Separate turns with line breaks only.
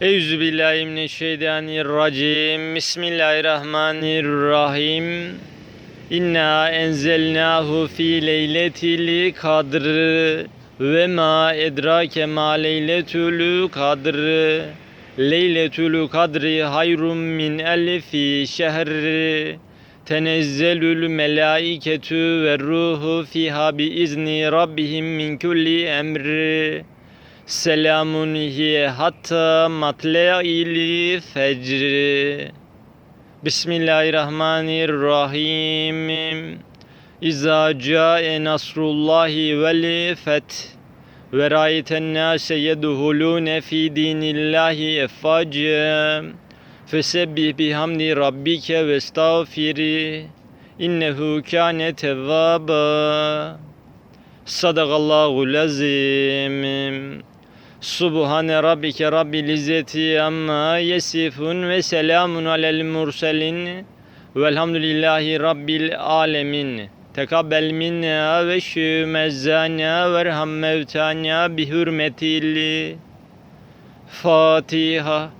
Eûzü billahi mineşşeytanirracim. Bismillahirrahmanirrahim. İnna enzelnahu fi leyletil kadr ve ma edrake ma leyletül kadr. Leyletül kadri hayrun min elfi şehr. Tenezzelül melaiketü ve ruhu fiha bi izni rabbihim min kulli emri. Selamun hiye hatta matle'il fecr. Bismillahirrahmanirrahim. İza ca'e nasrullahi vel feth ve ra'yeten nase yedhulune fi dinillahi effaca. Fesebbih bihamdi rabbike ve estağfiri. İnnehu kâne tevvâba. Sadakallahu lazim. Subhane rabbike rabbil izzeti amma yesifun ve selamun alel murselin. Velhamdülillahi rabbil alemin. Tekabbel minna ve şümezzana ve erham mevtana bi hürmetil Fatiha.